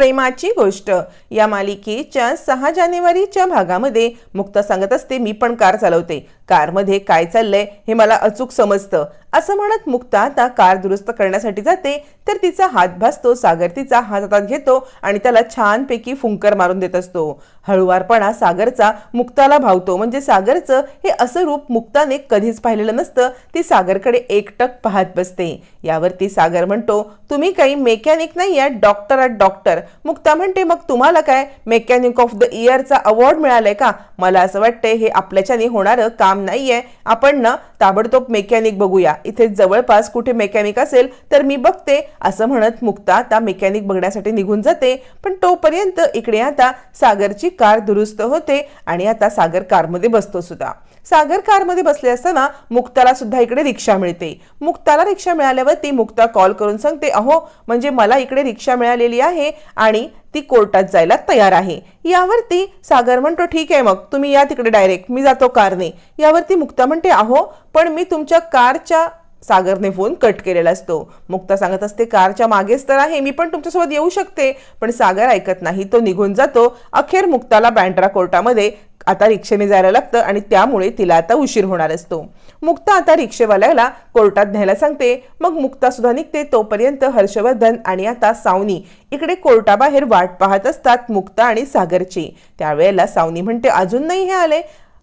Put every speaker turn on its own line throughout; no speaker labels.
प्रेमाची गोष्ट. या मालिकेच्या सहा जानेवारीच्या भागामध्ये मुक्ता सांगत असते मी पण कार चालवते. कारमध्ये काय चाललंय हे मला अचूक समजतं. असं म्हणत मुक्ता आता कार दुरुस्त करण्यासाठी जाते तर तिचा हात भासतो सागर तिचा हात हातात घेतो आणि त्याला छानपैकी फुंकर मारून देत असतो. हळुवारपणा सागरचा मुक्ताला भावतो. म्हणजे सागरचं हे असं रूप मुक्ताने कधीच पाहिलेलं नसतं. ती सागरकडे एकटक पाहत बसते. यावरती सागर म्हणतो तुम्ही काही मेकॅनिक नाही आहात डॉक्टर आहात डॉक्टर. मुक्ता म्हणते मग तुम्हाला काय? मेकॅनिक ऑफ द इयरचा अवॉर्ड मिळालाय का? मला असं वाटतंय हे आपल्याच्याने होणारं काम नाहीये. आपण ना ताबडतोब मेकॅनिक बघूया. इथे जवळपास कुठे मेकॅनिक असेल तर मी बघते असं म्हणत मुक्ता आता मेकॅनिक बघण्यासाठी निघून जाते. पण तोपर्यंत इकडे आता सागरची कार दुरुस्त होते आणि आता सागर कारमध्ये बसतो सुद्धा. सागर कारमध्ये बसले असताना मुक्ताला सुद्धा इकडे रिक्षा मिळते. मुक्ताला रिक्षा मिळाल्यावर ती मुक्ता कॉल करून सांगते अहो म्हणजे मला इकडे रिक्षा मिळालेली आहे आणि ती कोर्टात जायला तयार आहे. यावरती सागर म्हणतो ठीक आहे मग तुम्ही या तिकडे डायरेक्ट मी जातो कारने. यावरती मुक्ता म्हणते अहो पण मी तुमच्या कारच्या सागरने फोन कट केलेला असतो. मुक्ता सांगत असते कारच्या मागेच तर आहे मी पण तुमच्यासोबत येऊ शकते. पण सागर ऐकत नाही तो निघून जातो. अखेर मुक्ताला बँड्रा कोर्टामध्ये आता रिक्षेने जायला लागतं आणि त्यामुळे तिला आता उशीर होणार असतो. मुक्ता आता रिक्षेवाल्याला कोर्टात न्यायला सांगते. मग मुक्ता सुद्धा निघते. तोपर्यंत हर्षवर्धन आणि आता सावनी इकडे कोर्टाबाहेर वाट पाहत असतात मुक्ता आणि सागरची. त्यावेळेला सावनी म्हणते अजून नाही हे आले.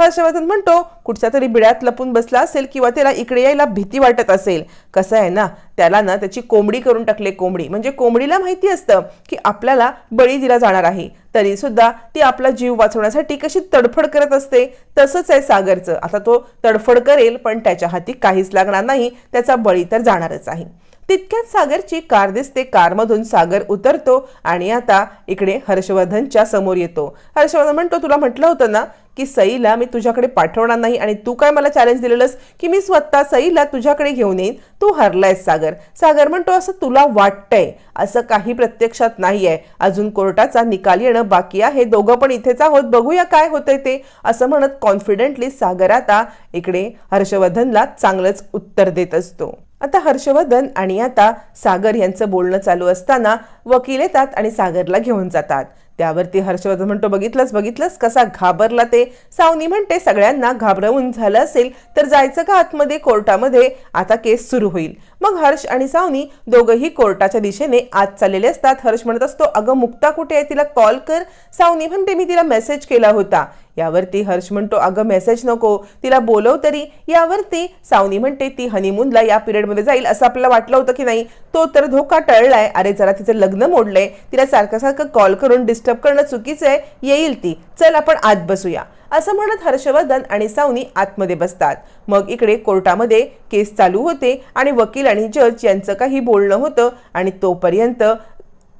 हर्षवर्धन म्हणतो कुठच्या तरी बिड्यात लपून बसला असेल किंवा त्याला इकडे यायला भीती वाटत असेल. कसं आहे ना त्याला ना त्याची कोंबडी करून टाकले कोंबडी. म्हणजे कोंबडीला माहिती असतं की आपल्याला बळी दिला जाणार आहे. तरी सुद्धा ती आपला जीव वाचवण्यासाठी कशी तडफड करत असते तसंच आहे सागरचं. आता तो तडफड करेल पण त्याच्या हाती काहीच लागणार नाही. त्याचा बळी तर जाणारच आहे. तितक्यात सागरची कार दिसते. कारमधून सागर उतरतो आणि आता इकडे हर्षवर्धनच्या समोर येतो. हर्षवर्धन म्हणतो तुला म्हटलं होतं ना की सईला मी तुझ्याकडे पाठवणार नाही आणि तू काय मला चॅलेंज दिलेलंस की मी स्वतः सईला तुझ्याकडे घेऊन येईन? तू हरलायस सागर. सागर म्हणतो असं तुला वाटतंय? असं काही प्रत्यक्षात नाही आहे अजून कोर्टाचा निकाल येणं बाकी आहे. दोघं पण इथेच आहोत. बघूया काय होतंय ते. असं म्हणत कॉन्फिडेंटली सागर आता इकडे हर्षवर्धनला चांगलंच उत्तर देत असतो. आता हर्षवर्धन आणि आता सागर यांचं बोलणं चालू असताना वकील येतात आणि सागरला घेऊन जातात. त्यावरती हर्षवर्धन म्हणतो बघितलंच बघितलंच कसा घाबरला ते. सावनी म्हणते सगळ्यांना घाबरवून झालं असेल तर जायचं का आतमध्ये कोर्टामध्ये? आता केस सुरू होईल. मग हर्ष आणि सावनी दोघंही कोर्टाच्या दिशेने आत चाललेले असतात. हर्ष म्हणत असतो अगं मुक्ता कुठे आहे? तिला कॉल कर. सावनी म्हणते मी तिला मेसेज केला होता. यावरती हर्ष म्हणतो अगं मेसेज नको. तिला बोलव तरी. यावरती सावनी म्हणते ती हनीमूनला या पिरियडमध्ये जाईल असं आपल्याला वाटलं होतं की नाही? तो तर धोका टळलाय. अरे जरा तिचं लग्न मोडलंय तिला सारखं सारखं कॉल करून डिस्टर्ब करणं चुकीचं आहे येईल ती. चल आपण आत बसूया. असं म्हणत हर्षवर्धन आणि सावनी आतमध्ये बसतात. मग इकडे कोर्टामध्ये केस चालू होते आणि वकील आणि जज यांचं काही बोलणं होतं आणि तोपर्यंत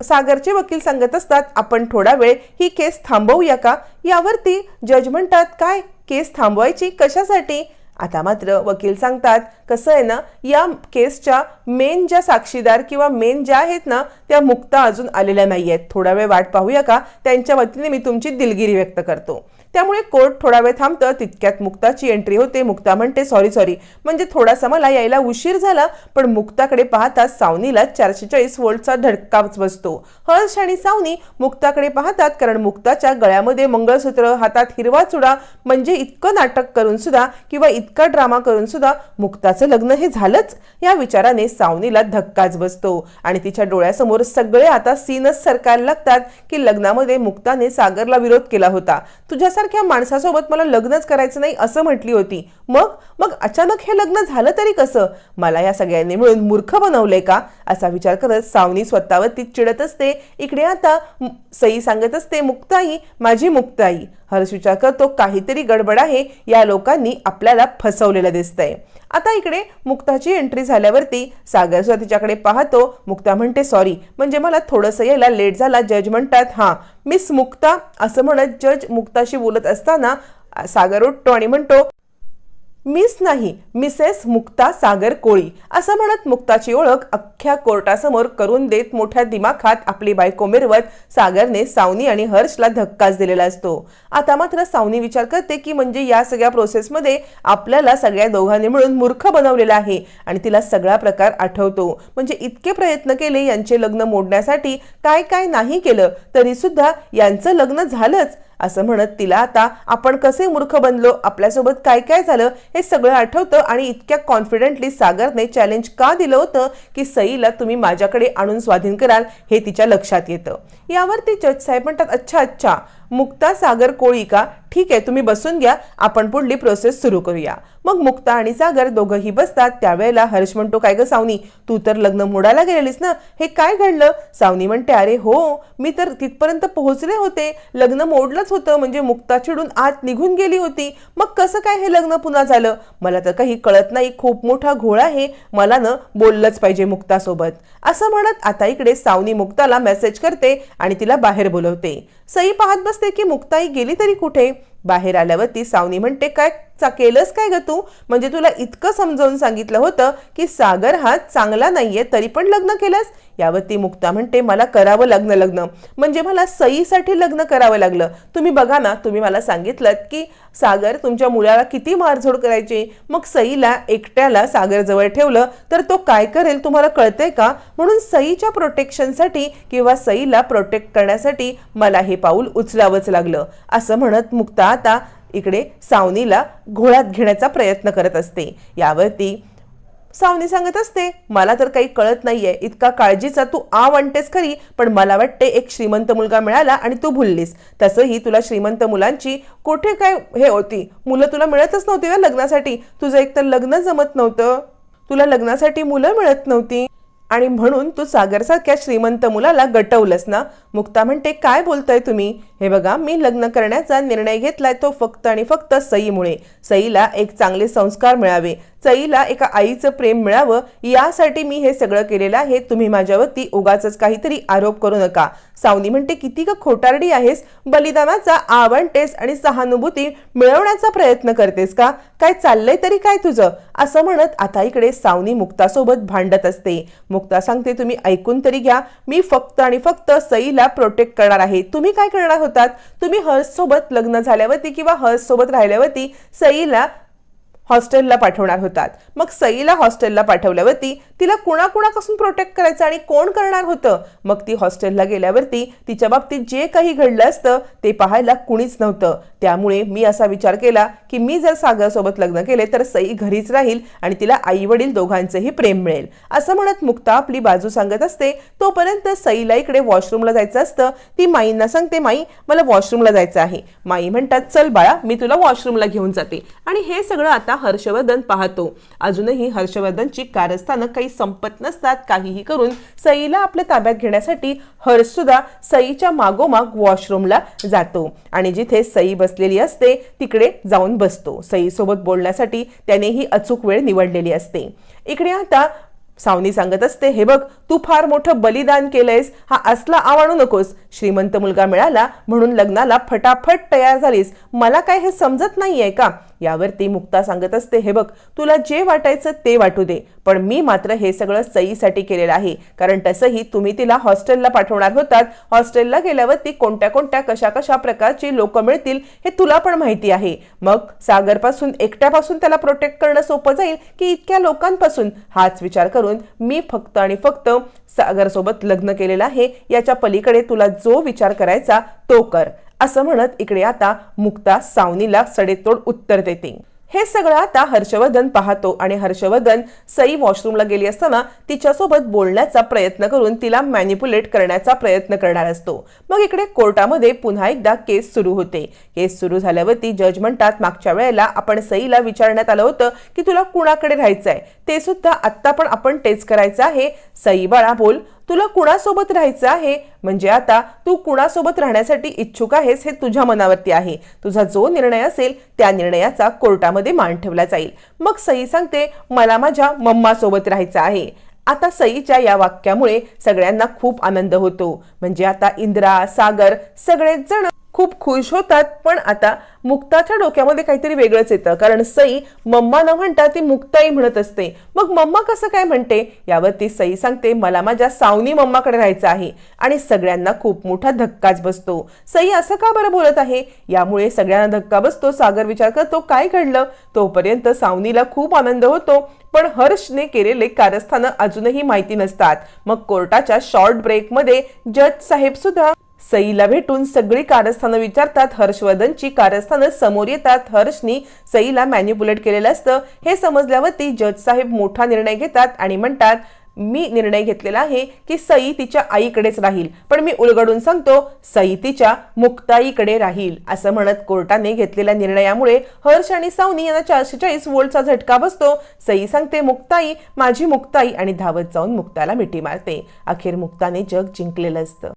सागरचे वकील सांगत असतात आपण थोडा वेळ ही केस थांबवूया का? यावरती जज म्हणतात काय? केस थांबवायची? कशासाठी? आता मात्र वकील सांगतात कसं आहे ना या केसच्या मेन ज्या साक्षीदार किंवा मेन ज्या आहेत ना त्या मुक्ता अजून आलेल्या नाही आहेत थोडा वेळ वाट पाहूया का? त्यांच्या वतीने मी तुमची दिलगिरी व्यक्त करतो. त्यामुळे कोर्ट थोडा वेळ थांबतं तितक्यात मुक्ताची एंट्री होते. मुक्ता म्हणते सॉरी सॉरी म्हणजे थोडासा मला यायला उशीर झाला पण मुक्ताकडे पाहता सावनीला चारशे चाळीस वोल्टचा धडकाच बसतो. हर्ष आणि सावनी मुक्ताकडे पाहतात कारण मुक्ताच्या गळ्यामध्ये मंगळसूत्र हातात हिरवा चुडा म्हणजे इतकं नाटक करून सुद्धा किंवा इतका ड्रामा करून सुद्धा मुक्ताचं लग्न हे झालंच या विचाराने सावनीला धक्काच बसतो. आणि तिच्या डोळ्यासमोर सगळे आता सीनच सरकायला लागतात की लग्नामध्ये मुक्ताने सागरला विरोध केला होता. तुझ्या तुझ्यासारख्या माणसासोबत मला लग्नच करायचं नाही असं म्हटली होती. मग? मग अचानक हे लग्न झालं तरी कसं? मला या सगळ्यांनी मिळून मूर्ख बनवलंय का? असा विचार करत सावनी स्वतःवर ती चिडत असते. इकडे आता सई सांगत असते मुक्ताई माझी मुक्ताई. हर्ष विचार करतो काहीतरी गडबड आहे या लोकांनी आपल्याला फसवलेलं दिसतंय. आता इकडे मुक्ताची एंट्री झाल्यावरती सागर सुद्धा तिच्याकडे पाहतो. मुक्ता म्हणते सॉरी म्हणजे मला थोडंसं यायला लेट झाला. जज म्हणतात हां मिस मुक्ता असं म्हणत जज मुक्ताशी बोलत असताना सागर उठतो आणि म्हणतो मिस नाही मिसेस मुक्ता सागर कोळी असं म्हणत मुक्ताची ओळख अख्ख्या कोर्टासमोर करून देत मोठ्या दिमाखात आपली बायको मिरवत सागरने सावनी आणि हर्षला धक्काच दिलेला असतो. आता मात्र सावनी विचार करते की म्हणजे या सगळ्या प्रोसेसमध्ये आपल्याला सगळ्या दोघांनी मिळून मूर्ख बनवलेला आहे आणि तिला सगळा प्रकार आठवतो. म्हणजे इतके प्रयत्न केले यांचे लग्न मोडण्यासाठी काय काय नाही केलं तरी सुद्धा यांचं लग्न झालंच. असं म्हणत तिला आता आपण कसे मूर्ख बनलो? आपल्यासोबत काय काय झालं? हे सगळं आठवतं आणि इतक्या कॉन्फिडेंटली सागरने चॅलेंज का दिलं होतं की सईला तुम्ही माझ्याकडे आणून स्वाधीन कराल हे तिच्या लक्षात येतं. यावरती जज साहेब म्हणतात अच्छा अच्छा. मुक्ता सागर कोळी का? ठीक आहे तुम्ही बसून घ्या आपण पुढली प्रोसेस सुरू करूया. मग मुक्ता आणि सागर दोघंही बसतात त्यावेळेला हर्ष म्हणतो काय ग सावनी तू तर लग्न मोडायला गेलेलीस ना? हे काय घडलं? सावनी म्हणते अरे हो मी तर तिथपर्यंत पोहोचले होते. लग्न मोडलंच होतं म्हणजे मुक्ता चिडून आत निघून गेली होती. मग कसं काय हे लग्न पुन्हा झालं? मला तर काही कळत नाही खूप मोठा घोळ आहे. मला न बोललंच पाहिजे मुक्तासोबत. असं म्हणत आता इकडे सावनी मुक्ताला मेसेज करते आणि तिला बाहेर बोलवते. सई पाहत बसते की मुक्ताई गेली तरी कुठे? बाहेर आल्यावरती सावनी म्हणते काय चा केलंस काय ग तू? म्हणजे तुला इतकं समजावून सांगितलं होतं की सागर हा चांगला नाहीये तरी पण लग्न केलंस? यावरती मुक्ता म्हणते मला करावं लग्न लग्न. म्हणजे मला सईसाठी लग्न करावं लागलं. तुम्ही बघा ना तुम्ही मला सांगितलं की सागर तुमच्या मुलाला किती मारझोड करायची. मग सईला एकट्याला सागर जवळ ठेवलं तर तो काय करेल तुम्हाला कळतंय का? म्हणून सईच्या प्रोटेक्शनसाठी किंवा सईला प्रोटेक्ट करण्यासाठी मला हे पाऊल उचलावंच लागलं असं म्हणत मुक्ता आता इकडे सावनीला घोळात घेण्याचा प्रयत्न करत असते. यावरती सावनी सांगत असते मला तर काही कळत नाहीये. इतका काळजीचा तू आ म्हणतेस खरी पण मला वाटते एक श्रीमंत मुलगा मिळाला आणि तू भुललीस. तसंही तुला श्रीमंत मुलांची कुठे काय हे होती? मुलं तुला मिळतच नव्हती ना लग्नासाठी. तुझं एकतर लग्न जमत नव्हतं. तुला लग्नासाठी मुलं मिळत नव्हती. आणि म्हणून तू सागरसारख्या श्रीमंत मुलाला गटवलंस ना? मुक्ता म्हणते काय बोलताय तुम्ही? हे बघा मी लग्न करण्याचा निर्णय घेतलाय तो फक्त आणि फक्त सईमुळे. सईला एक चांगले संस्कार मिळावे. सईला एका आईचं प्रेम मिळावं यासाठी मी हे सगळं केलेलं आहे. तुम्ही माझ्यावरती उगाच काहीतरी आरोप करू नका. सावनी म्हणते किती का खोटारडी आहेस. बलिदानाचा आवडतेस आणि सहानुभूती मिळवण्याचा प्रयत्न करतेस का? काय चाललंय तरी काय तुझं? असं म्हणत आता इकडे सावनी मुक्तासोबत भांडत असते. मुक्ता सांगते तुम्ही ऐकून तरी घ्या. मी फक्त आणि फक्त सईला प्रोटेक्ट करणार आहे. तुम्ही काय करणार होतात? तुम्ही हर्ष सोबत लग्न झाल्यावरती किंवा हर्ष सोबत राहिल्यावरती सईला हॉस्टेलला पाठवणार होतात. मग सईला हॉस्टेलला पाठवल्यावरती तिला कुणाकुणापासून प्रोटेक्ट करायचं आणि कोण करणार होतं? मग ती हॉस्टेलला गेल्यावरती तिच्या बाबतीत जे काही घडलं असतं ते पाहायला कुणीच नव्हतं. त्यामुळे मी असा विचार केला की मी जर सागरसोबत लग्न केले तर सई घरीच राहील आणि तिला आई वडील दोघांचंही प्रेम मिळेल. असं म्हणत मुक्ता आपली बाजू सांगत असते. तोपर्यंत सईला इकडे वॉशरूमला जायचं असतं. ती माईंना सांगते माई मला वॉशरूमला जायचं आहे. माई म्हणतात चल बाळा मी तुला वॉशरूमला घेऊन जाते. आणि हे सगळं आता हर्षवर्धन पाहतो. अजूनही हर्षवर्धनची कारस्थानं काही संपत नसतात. काहीही करून सईला आपल्या ताब्यात घेण्यासाठी हर्ष सुद्धा सईच्या मागोमाग वॉशरूमला जातो. आणि जिथे सई बसलेली असते तिकडे जाऊन बसतो. सईसोबत बोलण्यासाठी त्याने ही अचूक वेळ निवडलेली असते. इकडे आता सावनी सांगत असते हे बघ तू फार मोठं बलिदान केलंयस. हा असला आवडू नकोस. श्रीमंत मुलगा मिळाला म्हणून लग्नाला फटाफट तयार झालीस. मला काय हे समजत नाहीये का? यावर ती मुक्ता सांगत असते हे बघ तुला जे वाटायचं ते वाटू दे पण मी मात्र हे सगळं सईसाठी केलेलं आहे. कारण तसंही तुम्ही तिला हॉस्टेलला पाठवणार होतात. हॉस्टेलला गेल्यावर ती कोणत्या कोणत्या कशा कशा प्रकारची लोक मिळतील हे तुला पण माहिती आहे. मग सागरपासून एकट्यापासून त्याला प्रोटेक्ट करणं सोपं जाईल की इतक्या लोकांपासून? हाच विचार करून मी फक्त आणि फक्त सागरसोबत लग्न केलेलं आहे. याच्या पलीकडे तुला जो विचार करायचा तो कर. असं म्हणत इकडे आता मुक्ता सावनीला सडेतोड उत्तर देते. हे सगळं आता हर्षवर्धन पाहतो आणि हर्षवर्धन सई वॉशरूमला गेली असताना तिच्यासोबत बोलण्याचा प्रयत्न करून तिला मॅनिप्युलेट करण्याचा प्रयत्न करणार असतो. मग इकडे कोर्टामध्ये पुन्हा एकदा केस सुरू होते. केस सुरू झाल्यावरती जज म्हणतात मागच्या वेळेला आपण सईला विचारण्यात आलं होतं की तुला कुणाकडे राहायचं आहे ते सुद्धा आत्ता पण आपण टेस्ट करायचं आहे. सई बाळा बोल तुला कुणासोबत राहायचं आहे? म्हणजे आता तू कुणासोबत राहण्यासाठी इच्छुक आहेस हे तुझ्या मनावरती आहे. तुझा जो निर्णय असेल त्या निर्णयाचा कोर्टामध्ये मान ठेवला जाईल. मग सई सांगते मला माझ्या मम्मासोबत राहायचं आहे. आता सईच्या या वाक्यामुळे सगळ्यांना खूप आनंद होतो. म्हणजे आता इंद्रा सागर सगळेच जण खूप खुश होतात पण आता मुक्ताच्या डोक्यामध्ये काहीतरी वेगळंच येतं. कारण सई मम्मा न म्हणता ती मुक्ताई म्हणत असते. मग मम्मा कसं काय म्हणते? यावरती सई सांगते मला माझ्या सावनी मम्माकडे राहायचं आहे आणि सगळ्यांना खूप मोठा धक्काच बसतो. सई असं का बरं बोलत आहे? यामुळे सगळ्यांना धक्का बसतो. सागर विचार करतो काय घडलं? तोपर्यंत सावनीला खूप आनंद होतो पण हर्षने केलेले कारस्थानं अजूनही माहिती नसतात. मग कोर्टाच्या शॉर्ट ब्रेकमध्ये जज साहेब सुद्धा सईला भेटून सगळी कारस्थानं विचारतात हर्षवर्धनची कारस्थानं समोर येतात. हर्षनी सईला मॅन्युपुलेट केलेलं असतं. हे समजल्यावरती जज साहेब मोठा निर्णय घेतात आणि म्हणतात मी निर्णय घेतलेला आहे की सई तिच्या आईकडेच राहील. पण मी उलगडून सांगतो सई तिच्या मुक्ताईकडे राहील. असं म्हणत कोर्टाने घेतलेल्या निर्णयामुळे हर्ष आणि सावनी यांना चारशे चाळीस वोल्टचा झटका बसतो. सई सांगते मुक्ताई माझी मुक्ताई. आणि धावत जाऊन मुक्ताला मिठी मारते. अखेर मुक्ताने जग जिंकलेलं असतं.